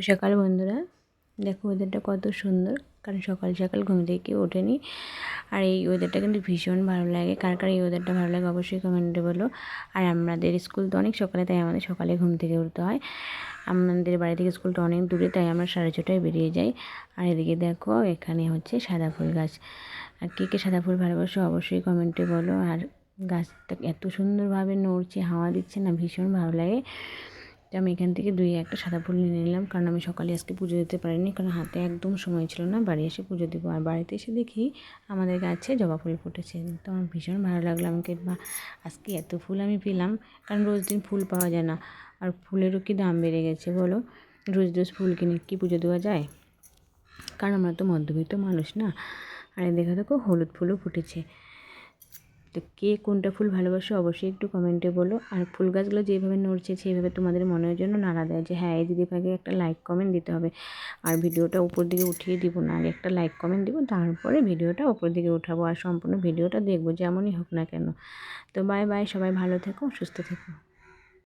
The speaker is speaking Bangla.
সকাল বন্ধুরা। দেখো ওয়েদারটা কত সুন্দর। কারণ সকাল সকাল ঘুম থেকে ওঠেনি। আর এই ওয়েদারটা কিন্তু ভীষণ ভালো লাগে। কার কার এই ওয়েদারটা ভালো লাগে অবশ্যই কমেন্টে বলো। আর আমাদের স্কুল তো অনেক সকালে, তাই আমাদের সকালে ঘুম থেকে উঠতে হয়। আমাদের বাড়ি থেকে স্কুলটা অনেক দূরে, তাই আমরা সাড়ে ছটায় বেরিয়ে যাই। আর এদিকে দেখো, এখানে হচ্ছে সাদা ফুল গাছ। আর কে কে সাদা ফুল ভালোবাসো অবশ্যই কমেন্টে বলো। আর গাছটা এত সুন্দরভাবে নড়ছে, হাওয়া দিচ্ছে না, ভীষণ ভালো লাগে। তো আমি এখান থেকে দুই একটা সাদা ফুল নিয়ে নিলাম। কারণ আমি সকালে আজকে পুজো দিতে পারিনি, কারণ হাতে একদম সময় ছিল না। বাড়ি এসে পুজো দেবো। আর বাড়িতে এসে দেখি আমাদের গাছে জবা ফুল ফুটেছে। তো আমার ভীষণ ভালো লাগল আমাকে আজকে এত ফুল আমি পেলাম। কারণ রোজ দিন ফুল পাওয়া যায় না। আর ফুলেরও কি দাম বেড়ে গেছে বলো? রোজ রোজ ফুল কিনে কি পুজো দেওয়া যায়? কারণ আমরা তো মধ্যবিত্ত মানুষ না। আর দেখা দেখো হলুদ ফুলও ফুটেছে। তো কে কোনটা ফুল ভালোবাসো অবশ্যই একটু কমেন্টে বলো। আর ফুল গাছগুলো যেভাবে নড়ছে সেইভাবে তোমাদের মনের জন্য নাড়া দেয় যে হ্যাঁ এই দিদিভাইকে একটা লাইক কমেন্ট দিতে হবে। আর ভিডিওটা উপর দিকে উঠিয়ে দিব না আর একটা লাইক কমেন্ট দিব, তারপরে ভিডিওটা উপর দিকে উঠাবো আর সম্পূর্ণ ভিডিওটা দেখব, যেমনই হোক না কেন। তো বাই বাই সবাই ভালো থেকো, সুস্থ থেকো।